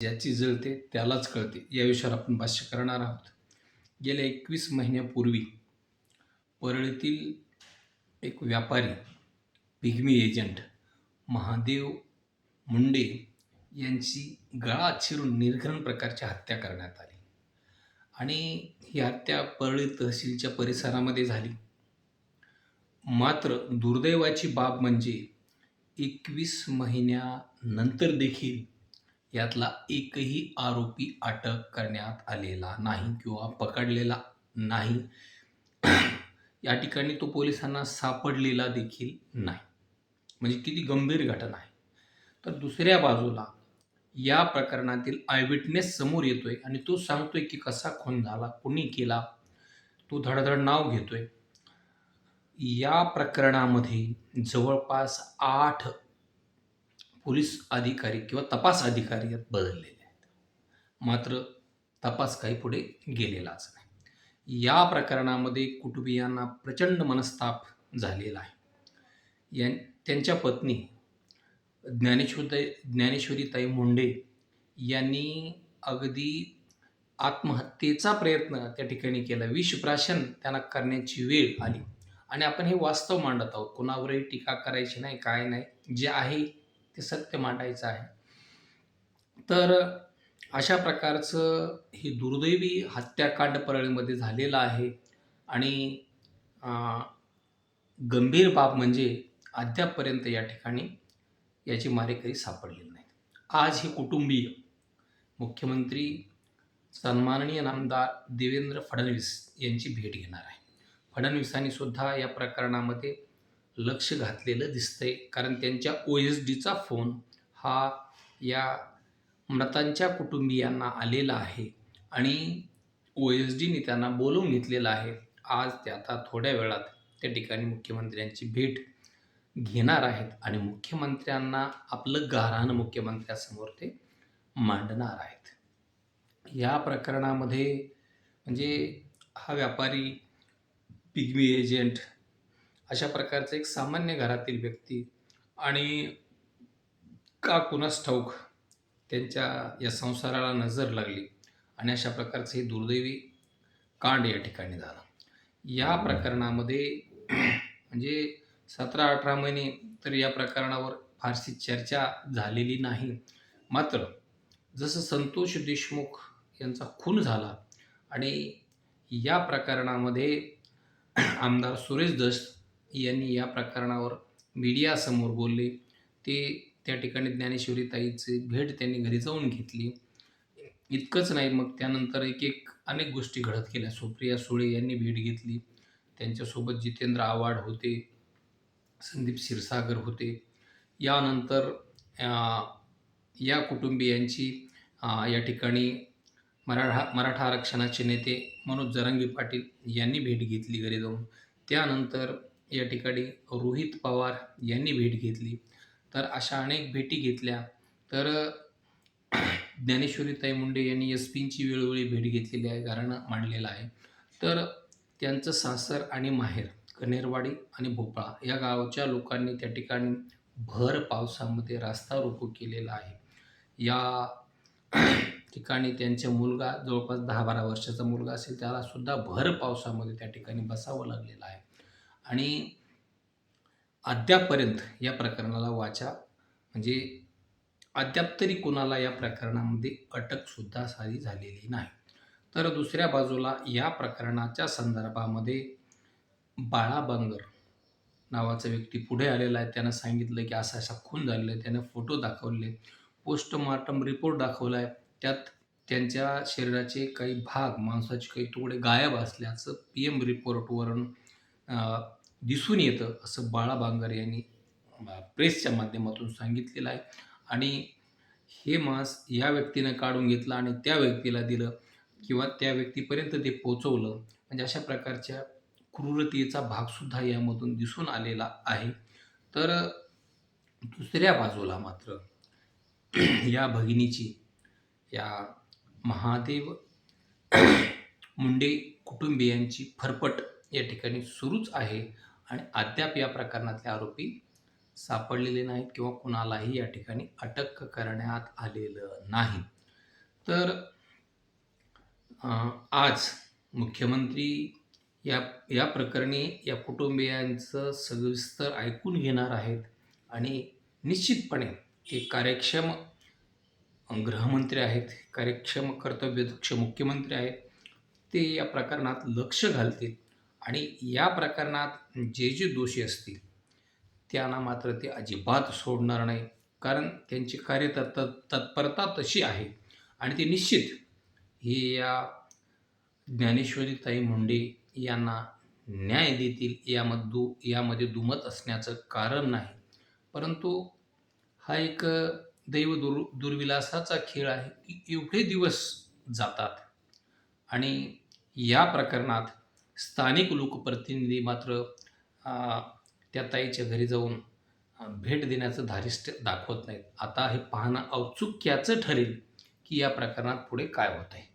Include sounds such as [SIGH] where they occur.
ज्याची जळते त्यालाच कळते. या विषयावर आपण भाष्य करणार आहोत. गेल्या एकवीस महिन्यापूर्वी परळीतील एक व्यापारी पिग्मी एजंट महादेव मुंडे यांची गळा चिरून निर्घरण प्रकारची हत्या करण्यात आली. आणि ही हत्या परळी तहसीलच्या परिसरामध्ये झाली. मात्र दुर्दैवाची बाब म्हणजे एकवीस महिन्यानंतर देखील यातला एकही आरोपी अटक करण्यात आलेला नाही किंवा पकडलेला नाही. [CLEARS THROAT] या ठिकाणी तो पोलिसांना सापडलेला देखील नाही. म्हणजे किती गंभीर घटना आहे. तर दुसऱ्या बाजूला या प्रकरणातील आयविटनेस समोर येतोय आणि तो सांगतोय की कसा खून झाला कुणी केला तो धडधड नाव घेतोय. या प्रकरणामध्ये जवळपास आठ पोलीस अधिकारी किंवा तपास अधिकारी यात बदललेले आहेत. मात्र तपास काही पुढे गेलेलाच नाही. या प्रकरणामध्ये कुटुंबियांना प्रचंड मनस्ताप झालेला आहे. या त्यांच्या पत्नी ज्ञानेश्वरी ज्ञानेश्वरीताई मुंडे यांनी अगदी आत्महत्येचा प्रयत्न त्या ठिकाणी केला. विषप्राशन त्यांना करण्याची वेळ आली. आणि आपण हे वास्तव मांडत आहोत. कोणावरही टीका करायची नाही काय नाही. जे आहे ते सत्य मांडायचं आहे. तर अशा प्रकारचं हे दुर्दैवी हत्याकांड परळीमध्ये झालेलं आहे आणि गंभीर बाब म्हणजे अद्यापपर्यंत या ठिकाणी याची मारेकरी सापडलेली नाही आज हे कुटुंबीय मुख्यमंत्री सन्माननीय नामदार देवेंद्र फडणवीस यांची भेट घेणार आहे. फडणवीसांनी सुद्धा या प्रकरणामध्ये लक्ष घातलेलं दिसतंय. कारण त्यांच्या ओ एस डीचा फोन हा या मृतांच्या कुटुंबियांना आलेला आहे आणि ओ एस डीने त्यांना बोलवून घेतलेलं आहे. आज ते आता थोड्या वेळात त्या ठिकाणी मुख्यमंत्र्यांची भेट घेणार आहेत आणि मुख्यमंत्र्यांना आपलं गाऱ्हाणं मुख्यमंत्र्यासमोर ते मांडणार आहेत. या प्रकरणामध्ये म्हणजे हा व्यापारी पिग्मी एजंट अशा प्रकारचं एक सामान्य घरातील व्यक्ती आणि का कुणास ठाऊक त्यांच्या या संसाराला नजर लागली आणि अशा प्रकारचं हे दुर्दैवी कांड या ठिकाणी झाला. या प्रकरणामध्ये म्हणजे सतरा अठरा महिने तर या प्रकरणावर फारशी चर्चा झालेली नाही. मात्र जसं संतोष देशमुख यांचा खून झाला आणि या प्रकरणामध्ये आमदार सुरेश दस यांनी या प्रकरणावर मीडियासमोर बोलले. ते त्या ठिकाणी ज्ञानेश्वरी ताईची भेट त्यांनी घरी जाऊन घेतली. इतकंच नाही मग त्यानंतर एक एक अनेक गोष्टी घडत गेल्या. सुप्रिया सुळे यांनी भेट घेतली. त्यांच्यासोबत जितेंद्र आव्हाड होते संदीप क्षीरसागर होते. यानंतर या कुटुंबियांची या ठिकाणी मराठा मराठा आरक्षणाचे नेते मनोज जरांगे पाटील यांनी भेट घेतली घरी जाऊन. त्यानंतर या ठिकाणी रोहित पवार यांनी भेट घेतली. तर अशा अनेक भेटी घेतल्या. तर [CLEARS THROAT] ज्ञानेश्वरीताई मुंडे यांनी एस पींची वेळोवेळी भेट घेतलेली आहे घराणं मांडलेलं आहे. तर त्यांचं सासर आणि माहेर कनेरवाडी आणि भोपाळा या गावच्या लोकांनी त्या ठिकाणी भर पावसामध्ये रास्ता रोको केलेला आहे. या [CLEARS THROAT] ठिकाणी त्यांचा मुलगा जवळपास दहा बारा वर्षाचा मुलगा असेल त्यालासुद्धा भर पावसामध्ये त्या ठिकाणी बसावं लागलेलं आहे. आणि अद्यापपर्यंत या प्रकरणाला वाचा. म्हणजे अद्याप तरी कोणाला या प्रकरणामध्ये अटकसुद्धा साधी झालेली नाही. तर दुसऱ्या बाजूला या प्रकरणाच्या संदर्भामध्ये बाळा बांगर नावाचा व्यक्ती पुढे आलेला आहे. त्यानं सांगितलं की असा असा खून झालेला आहे. त्यानं फोटो दाखवले पोस्टमॉर्टम रिपोर्ट दाखवला आहे. त्यात त्यांच्या शरीराचे काही भाग मांसाचे काही तुकडे गायब असल्याचं पी एम रिपोर्टवरून दिसून येतं असं बाळा बांगर यांनी प्रेसच्या माध्यमातून सांगितलेलं आहे. आणि हे मांस या व्यक्तीनं काढून घेतलं आणि त्या व्यक्तीला दिलं किंवा त्या व्यक्तीपर्यंत ते पोचवलं म्हणजे अशा प्रकारच्या क्रूरतेचा भागसुद्धा यामधून दिसून आलेला आहे. तर दुसऱ्या बाजूला मात्र [CLEARS THROAT] या भगिनीची या महादेव [CLEARS THROAT] मुंडे कुटुंबियांची फरफट या ठिकाणी सुरूच आहे आणि अद्याप या प्रकरणातले आरोपी सापडलेले नाहीत किंवा कुणालाही या ठिकाणी अटक करण्यात आलेलं नाही. तर आज मुख्यमंत्री या या प्रकरणी या कुटुंबियांचं सविस्तर ऐकून घेणार आहेत आणि निश्चितपणे ते कार्यक्षम गृहमंत्री आहेत कार्यक्षम कर्तव्यदक्ष मुख्यमंत्री आहेत ते या प्रकरणात लक्ष घालतील. आणि या प्रकरणात जे जे दोषी असतील त्यांना मात्र ते अजिबात सोडणार नाही. कारण त्यांची कार्यतत् तत्परता तशी आहे. आणि ते निश्चित हे या ज्ञानेश्वरीताई मुंडे यांना न्याय देतील यामधू यामध्ये दुमत असण्याचं कारण नाही. परंतु हा एक दैव दुर् दुर्विलासाचा खेळ आहे. की एवढे दिवस जातात. आणि या प्रकरणात स्थानिक लोकप्रतिनिधी मात्र त्या ताईच्या घरी जाऊन भेट देण्याचं धारिष्ट्य दाखवत नाहीत. आता हे पाहणं औत्सुक्याचं ठरेल की या प्रकरणात पुढे काय होत आहे